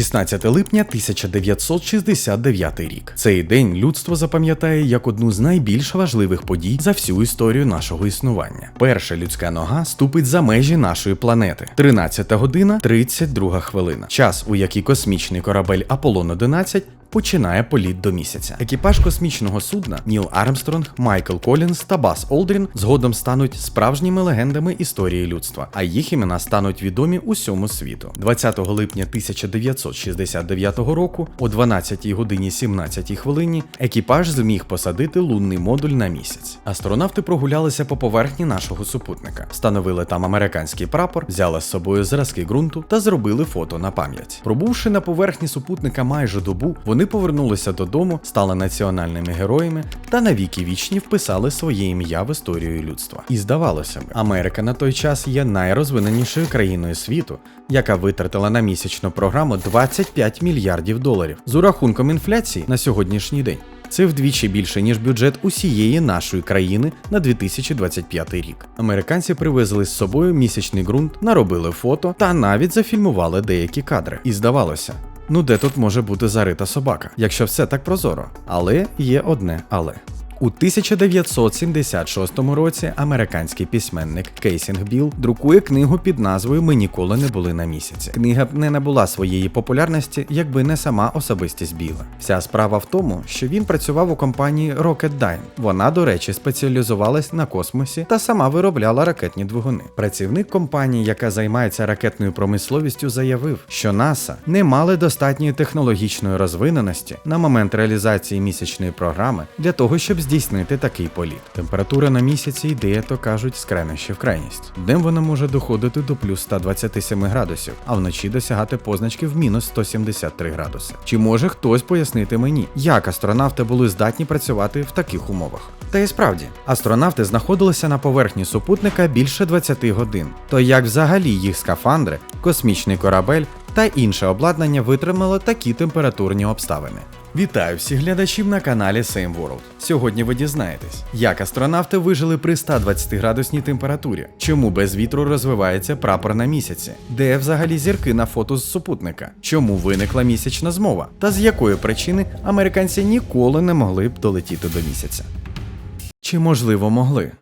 16 липня 1969 рік. Цей день людство запам'ятає як одну з найбільш важливих подій за всю історію нашого існування. Перша людська нога ступить за межі нашої планети. 13 година 32 хвилина. Час, у який космічний корабель Аполлон 11 починає політ до місяця. Екіпаж космічного судна Ніл Армстронг, Майкл Колінс та Бас Олдрін згодом стануть справжніми легендами історії людства, а їх імена стануть відомі усьому світу. 20 липня 1969 року, о 12 годині 17 хвилині, екіпаж зміг посадити лунний модуль на місяць. Астронавти прогулялися по поверхні нашого супутника, встановили там американський прапор, взяли з собою зразки ґрунту та зробили фото на пам'ять. Пробувши на поверхні супутника майже добу, вони повернулися додому, стали національними героями та навіки вічні вписали своє ім'я в історію людства. І здавалося б, Америка на той час є найрозвиненішою країною світу, яка витратила на місячну програму 25 мільярдів доларів з урахунком інфляції на сьогоднішній день. Це вдвічі більше, ніж бюджет усієї нашої країни на 2025 рік. Американці привезли з собою місячний ґрунт, наробили фото та навіть зафільмували деякі кадри. І здавалося, ну де тут може бути зарита собака, якщо все так прозоро. Але є одне але. У 1976 році американський письменник Кейсінг Білл друкує книгу під назвою Ми ніколи не були на місяці. Книга б не набула своєї популярності, якби не сама особистість Біла. Вся справа в тому, що він працював у компанії Rocketdyne. Вона, до речі, спеціалізувалась на космосі та сама виробляла ракетні двигуни. Працівник компанії, яка займається ракетною промисловістю, заявив, що НАСА не мали достатньої технологічної розвиненості на момент реалізації місячної програми для того, щоб здійснити такий політ. Температура на місяці йде, то кажуть, з крайності в крайність. Днем вона може доходити до плюс 127 градусів, а вночі досягати позначки в мінус 173 градуси. Чи може хтось пояснити мені, як астронавти були здатні працювати в таких умовах? Та і справді, астронавти знаходилися на поверхні супутника більше 20 годин. То як взагалі їх скафандри, космічний корабель та інше обладнання витримало такі температурні обставини? Вітаю всіх глядачів на каналі Same World. Сьогодні ви дізнаєтесь, як астронавти вижили при 120 градусній температурі, чому без вітру розвивається прапор на місяці, де взагалі зірки на фото з супутника, чому виникла місячна змова, та з якої причини американці ніколи не могли б долетіти до місяця. Чи можливо могли?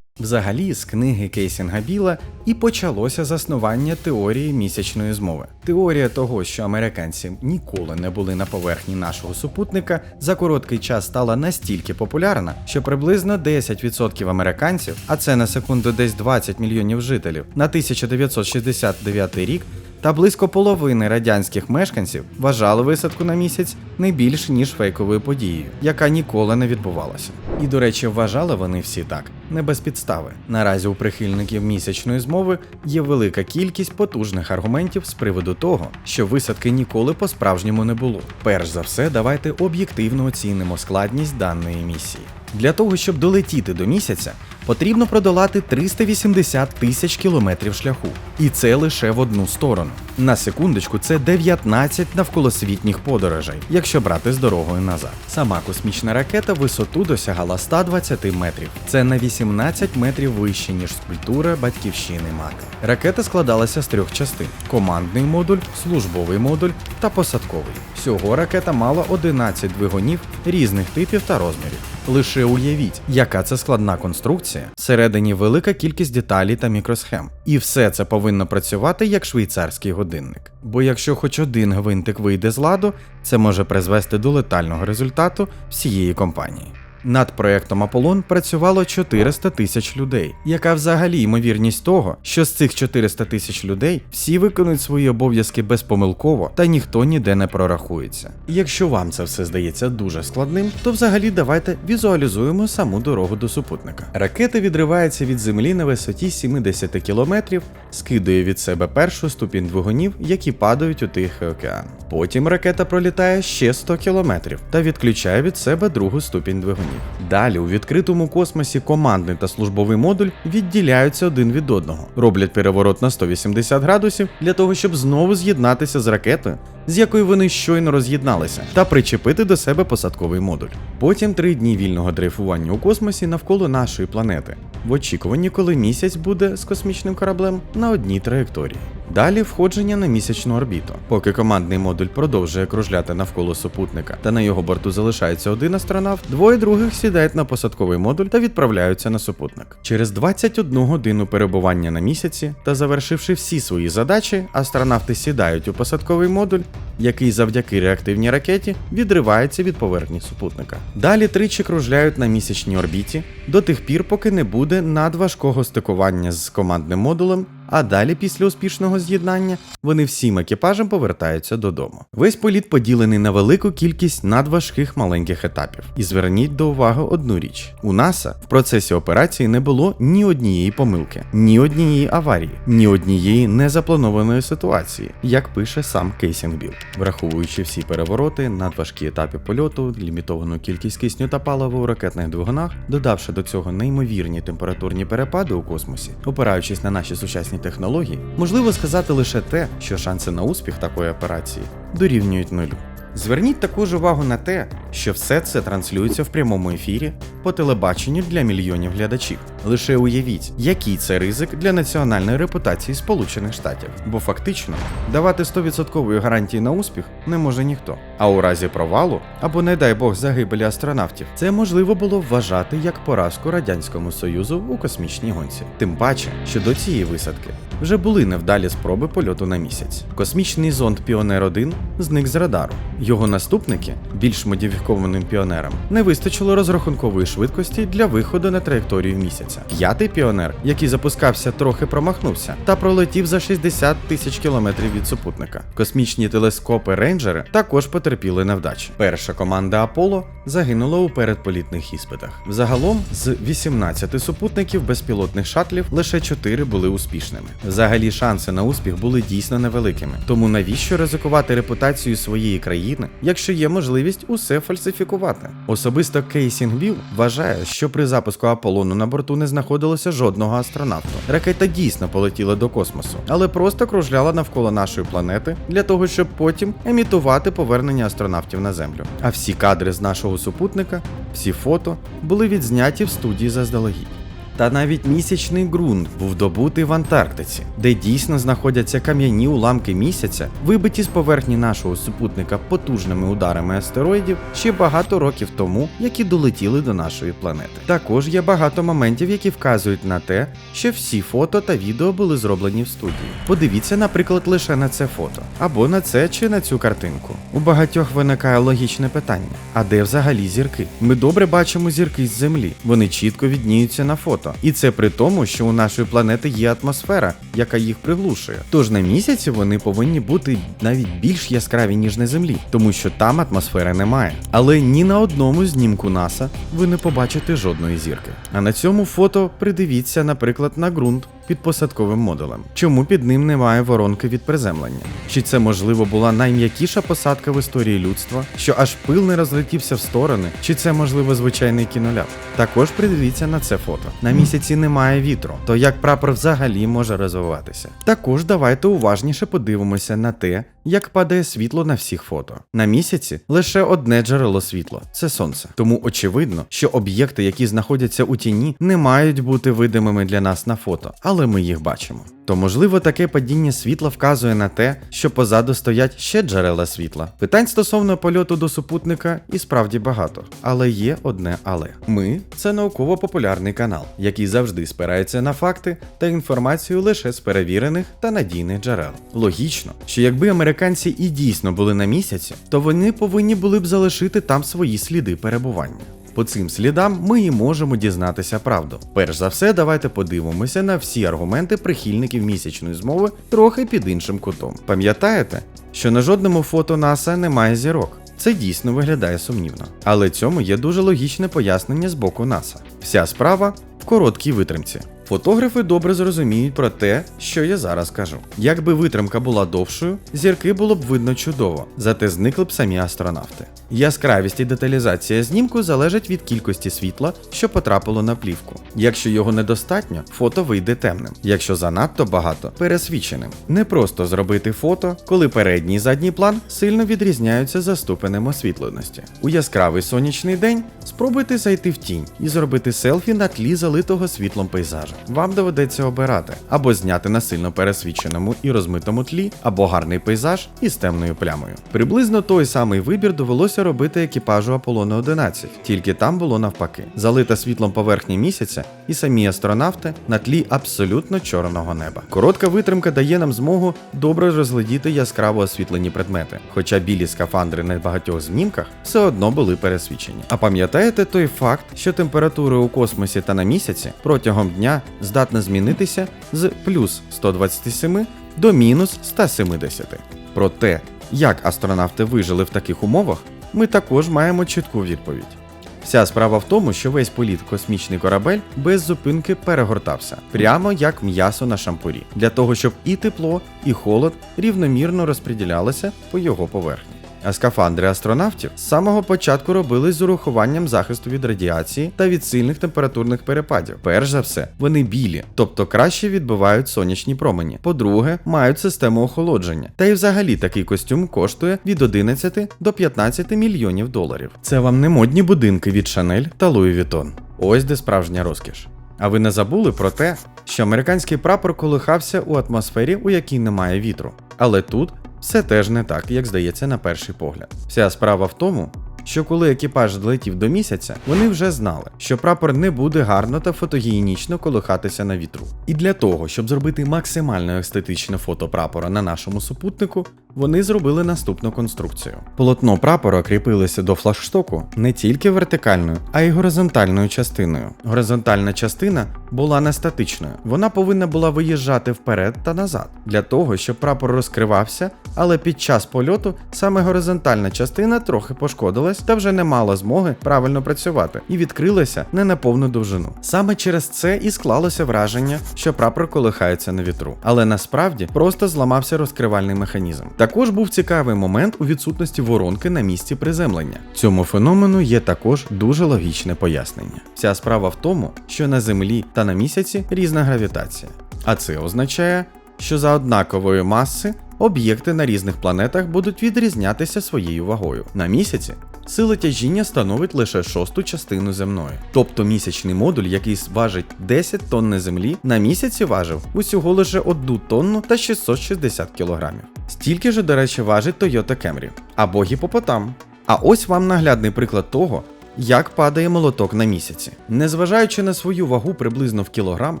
Взагалі, з книги Кейсінга Біла і почалося заснування теорії місячної змови. Теорія того, що американці ніколи не були на поверхні нашого супутника, за короткий час стала настільки популярна, що приблизно 10% американців, а це на секунду десь 20 мільйонів жителів, на 1969 рік. Та близько половини радянських мешканців вважали висадку на місяць не більш ніж фейковою подією, яка ніколи не відбувалася. І до речі, вважали вони всі так, не без підстави. Наразі у прихильників місячної змови є велика кількість потужних аргументів з приводу того, що висадки ніколи по-справжньому не було. Перш за все, давайте об'єктивно оцінимо складність даної місії. Для того, щоб долетіти до місяця, потрібно продолати 380 тисяч кілометрів шляху. І це лише в одну сторону. На секундочку, це 19 навколосвітніх подорожей, якщо брати з дорогою назад. Сама космічна ракета висоту досягала 120 метрів. Це на 18 метрів вище, ніж скульптура батьківщини мати. Ракета складалася з трьох частин: командний модуль, службовий модуль та посадковий. Всього ракета мала 11 двигунів різних типів та розмірів. Лише уявіть, яка це складна конструкція, всередині велика кількість деталей та мікросхем. І все це повинно працювати як швейцарський годинник. Бо якщо хоч один гвинтик вийде з ладу, це може призвести до летального результату всієї компанії. Над проектом Аполлон працювало 400 тисяч людей. Яка взагалі ймовірність того, що з цих 400 тисяч людей всі виконують свої обов'язки безпомилково та ніхто ніде не прорахується? Якщо вам це все здається дуже складним, то взагалі давайте візуалізуємо саму дорогу до супутника. Ракета відривається від землі на висоті 70 кілометрів, скидує від себе першу ступінь двигунів, які падають у Тихий океан. Потім ракета пролітає ще 100 кілометрів та відключає від себе другу ступінь двигунів. Далі у відкритому космосі командний та службовий модуль відділяються один від одного, роблять переворот на 180 градусів для того, щоб знову з'єднатися з ракетою, з якою вони щойно роз'єдналися, та причепити до себе посадковий модуль. Потім три дні вільного дрейфування у космосі навколо нашої планети, в очікуванні, коли місяць буде з космічним кораблем на одній траєкторії. Далі входження на місячну орбіту. Поки командний модуль продовжує кружляти навколо супутника та на його борту залишається один астронавт, двоє других сідають на посадковий модуль та відправляються на супутник. Через 21 годину перебування на місяці та завершивши всі свої задачі, астронавти сідають у посадковий модуль, який завдяки реактивній ракеті відривається від поверхні супутника. Далі тричі кружляють на місячній орбіті до тих пір, поки не буде надважкого стикування з командним модулем. А далі, після успішного з'єднання, вони всім екіпажем повертаються додому. Весь політ поділений на велику кількість надважких маленьких етапів. І зверніть до уваги одну річ: у НАСА в процесі операції не було ні однієї помилки, ні однієї аварії, ні однієї незапланованої ситуації, як пише сам Кейсінг Біл. Враховуючи всі перевороти, надважкі етапи польоту, лімітовану кількість кисню та палива у ракетних двигунах, додавши до цього неймовірні температурні перепади у космосі, опираючись на наші сучасні технології, можливо сказати лише те, що шанси на успіх такої операції дорівнюють нулю. Зверніть також увагу на те, що все це транслюється в прямому ефірі по телебаченню для мільйонів глядачів. Лише уявіть, який це ризик для національної репутації Сполучених Штатів, бо фактично давати 100% гарантії на успіх не може ніхто. А у разі провалу або, не дай Бог, загибелі астронавтів, це можливо було вважати як поразку радянському союзу у космічній гонці. Тим паче, що до цієї висадки вже були невдалі спроби польоту на місяць. Космічний зонд Піонер 1 зник з радару. Його наступники, більш модифікованим піонерам, не вистачило розрахункової швидкості для виходу на траєкторію місяця. П'ятий піонер, який запускався, трохи промахнувся та пролетів за 60 тисяч кілометрів від супутника. Космічні телескопи рейнджери також потерпіли невдачі. Перша команда Аполло загинула у передполітних іспитах. Взагалом, з 18 супутників безпілотних шатлів лише 4 були успішними. Взагалі, шанси на успіх були дійсно невеликими. Тому навіщо ризикувати репутацію своєї країни, якщо є можливість усе фальсифікувати? Особисто Кейсінг Біл вважає, що при запуску Аполлону на борту не знаходилося жодного астронавта. Ракета дійсно полетіла до космосу, але просто кружляла навколо нашої планети для того, щоб потім емітувати повернення астронавтів на землю. А всі кадри з нашого супутника, всі фото були відзняті в студії заздалегідь. Та навіть місячний ґрунт був добутий в Антарктиці, де дійсно знаходяться кам'яні уламки місяця, вибиті з поверхні нашого супутника потужними ударами астероїдів ще багато років тому, які долетіли до нашої планети. Також є багато моментів, які вказують на те, що всі фото та відео були зроблені в студії. Подивіться, наприклад, лише на це фото, або на це чи на цю картинку. У багатьох виникає логічне питання: а де взагалі зірки? Ми добре бачимо зірки з землі, вони чітко відніються на фото. І це при тому, що у нашої планети є атмосфера, яка їх приглушує. Тож на місяці вони повинні бути навіть більш яскраві, ніж на землі, тому що там атмосфери немає. Але ні на одному знімку НАСА ви не побачите жодної зірки. А на цьому фото придивіться, наприклад, на ґрунт. Під посадковим модулем. Чому під ним немає воронки від приземлення? Чи це можливо була найм'якіша посадка в історії людства, що аж пил не розлетівся в сторони, чи це можливо звичайний кіноляп? Також придивіться на це фото. На місяці немає вітру, то як прапор взагалі може розвиватися? Також давайте уважніше подивимося на те, як падає світло на всіх фото. На місяці лише одне джерело світла це сонце. Тому очевидно, що об'єкти, які знаходяться у тіні, не мають бути видимими для нас на фото, але ми їх бачимо. То можливо таке падіння світла вказує на те, що позаду стоять ще джерела світла. Питань стосовно польоту до супутника і справді багато, але є одне але. Ми це науково-популярний канал, який завжди спирається на факти та інформацію лише з перевірених та надійних джерел. Логічно, що якби американці і дійсно були на місяці, то вони повинні були б залишити там свої сліди перебування. По цим слідам ми і можемо дізнатися правду. Перш за все, давайте подивимося на всі аргументи прихильників місячної змови трохи під іншим кутом. Пам'ятаєте, що на жодному фото НАСА немає зірок? Це дійсно виглядає сумнівно. Але цьому є дуже логічне пояснення з боку НАСА. Вся справа в короткій витримці. Фотографи добре зрозуміють про те, що я зараз кажу. Якби витримка була довшою, зірки було б видно чудово, зате зникли б самі астронавти. Яскравість і деталізація знімку залежать від кількості світла, що потрапило на плівку. Якщо його недостатньо, фото вийде темним, якщо занадто багато пересвіченим. Не просто зробити фото, коли передній і задній план сильно відрізняються за ступенем освітленості. У яскравий сонячний день спробуйте зайти в тінь і зробити селфі на тлі залитого світлом пейзажа. Вам доведеться обирати або зняти на сильно пересвіченому і розмитому тлі, або гарний пейзаж із темною плямою. Приблизно той самий вибір довелося робити екіпажу Аполлону 11, тільки там було навпаки: залита світлом поверхня місяця і самі астронавти на тлі абсолютно чорного неба. Коротка витримка дає нам змогу добре розглядіти яскраво освітлені предмети, хоча білі скафандри на багатьох знімках все одно були пересвічені. А пам'ятаєте той факт, що температура у космосі та на місяці протягом дня здатна змінитися з плюс 127 до мінус 170. Про те, як астронавти вижили в таких умовах, ми також маємо чітку відповідь. Вся справа в тому, що весь політ космічний корабель без зупинки перегортався, прямо як м'ясо на шампурі, для того, щоб і тепло, і холод рівномірно розподілялися по його поверхні. А скафандри астронавтів з самого початку робились з урахуванням захисту від радіації та від сильних температурних перепадів. Перш за все, вони білі, тобто краще відбивають сонячні промені. По-друге, мають систему охолодження. Та й взагалі такий костюм коштує від 11 до 15 мільйонів доларів. Це вам не модні будинки від Chanel та Louis Vuitton. Ось де справжня розкіш. А ви не забули про те, що американський прапор колихався у атмосфері, у якій немає вітру. Але тут все теж не так, як здається на перший погляд. Вся справа в тому, що коли екіпаж долетів до місяця, вони вже знали, що прапор не буде гарно та фотогенічно колихатися на вітру. І для того, щоб зробити максимально естетичне фото прапора на нашому супутнику, вони зробили наступну конструкцію. Полотно прапора кріпилося до флагштоку не тільки вертикальною, а й горизонтальною частиною. Горизонтальна частина була не статичною, вона повинна була виїжджати вперед та назад для того, щоб прапор розкривався, але під час польоту саме горизонтальна частина трохи пошкодилась та вже не мала змоги правильно працювати і відкрилася не на повну довжину. Саме через це і склалося враження, що прапор колихається на вітру, але насправді просто зламався розкривальний механізм. Також був цікавий момент у відсутності воронки на місці приземлення. Цьому феномену є також дуже логічне пояснення. Вся справа в тому, що на Землі та на місяці різна гравітація. А це означає, що за однакової маси об'єкти на різних планетах будуть відрізнятися своєю вагою. На місяці сила тяжіння становить лише шосту частину земної. Тобто місячний модуль, який важить 10 тонн землі, на місяці важив усього лише 1 тонну та 660 кілограмів. Стільки ж, до речі, важить Toyota Camry або гіпопотам. А ось вам наглядний приклад того, як падає молоток на місяці. Незважаючи на свою вагу приблизно в кілограм,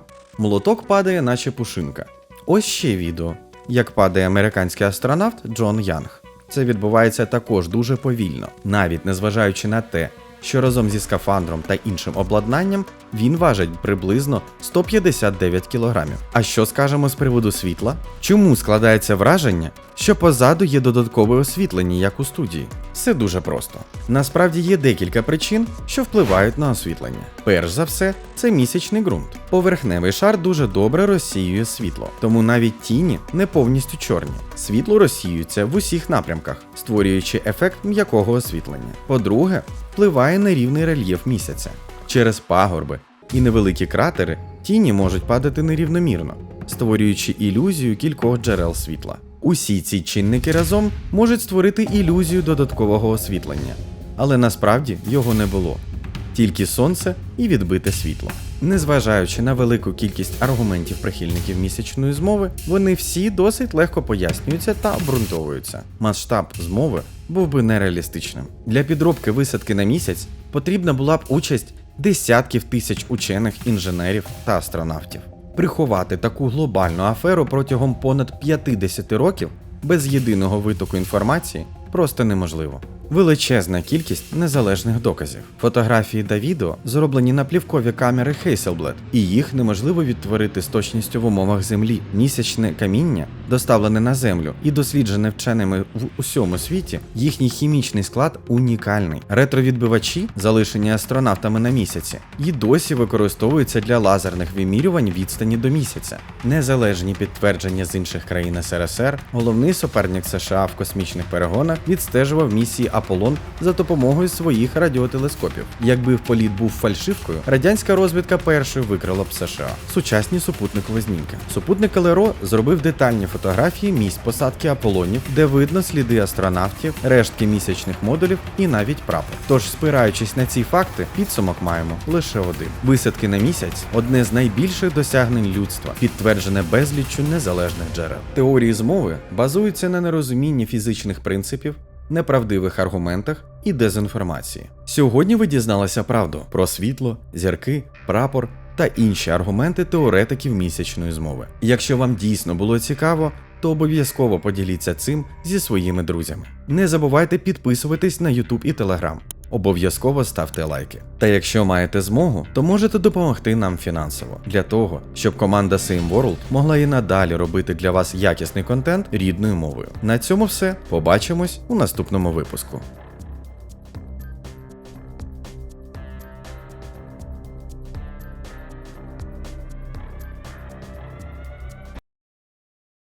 молоток падає, наче пушинка. Ось ще відео, як падає американський астронавт Джон Янг. Це відбувається також дуже повільно, навіть незважаючи на те, що разом зі скафандром та іншим обладнанням він важить приблизно 159 кілограмів. А що скажемо з приводу світла? Чому складається враження, що позаду є додаткове освітлення, як у студії? Все дуже просто. Насправді є декілька причин, що впливають на освітлення. Перш за все, це місячний ґрунт. Поверхневий шар дуже добре розсіює світло, тому навіть тіні не повністю чорні. Світло розсіюється в усіх напрямках, створюючи ефект м'якого освітлення. По-друге, впливає на рівний рельєф місяця. Через пагорби і невеликі кратери тіні можуть падати нерівномірно, створюючи ілюзію кількох джерел світла. Усі ці чинники разом можуть створити ілюзію додаткового освітлення, але насправді його не було. Тільки сонце і відбите світло. Незважаючи на велику кількість аргументів прихильників місячної змови, вони всі досить легко пояснюються та обґрунтовуються. Масштаб змови був би нереалістичним. Для підробки висадки на місяць потрібна була б участь десятків тисяч учених, інженерів та астронавтів. Приховати таку глобальну аферу протягом понад 50 років без єдиного витоку інформації просто неможливо. Величезна кількість незалежних доказів. Фотографії та відео зроблені на плівкові камери Hasselblad, і їх неможливо відтворити з точністю в умовах Землі. Місячне каміння, доставлене на Землю і досліджене вченими в усьому світі, їхній хімічний склад унікальний. Ретровідбивачі, залишені астронавтами на місяці, і досі використовуються для лазерних вимірювань відстані до місяця. Незалежні підтвердження з інших країн СРСР, головний суперник США в космічних перегонах відстежував місії Аполлон за допомогою своїх радіотелескопів. Якби в політ був фальшивкою, радянська розвідка першою викрила б США. Сучасні супутникові знімки. Супутник Елеро зробив детальні фотографії місць посадки Аполлонів, де видно сліди астронавтів, рештки місячних модулів і навіть прапор. Тож, спираючись на ці факти, підсумок маємо лише один: висадки на місяць одне з найбільших досягнень людства, підтверджене безліччю незалежних джерел. Теорії змови базуються на нерозумінні фізичних принципів, неправдивих аргументах і дезінформації. Сьогодні ви дізналися правду про світло, зірки, прапор та інші аргументи теоретиків місячної змови. Якщо вам дійсно було цікаво, то обов'язково поділіться цим зі своїми друзями. Не забувайте підписуватись на YouTube і Telegram. Обов'язково ставте лайки. Та якщо маєте змогу, то можете допомогти нам фінансово для того, щоб команда Same World могла і надалі робити для вас якісний контент рідною мовою. На цьому все. Побачимось у наступному випуску.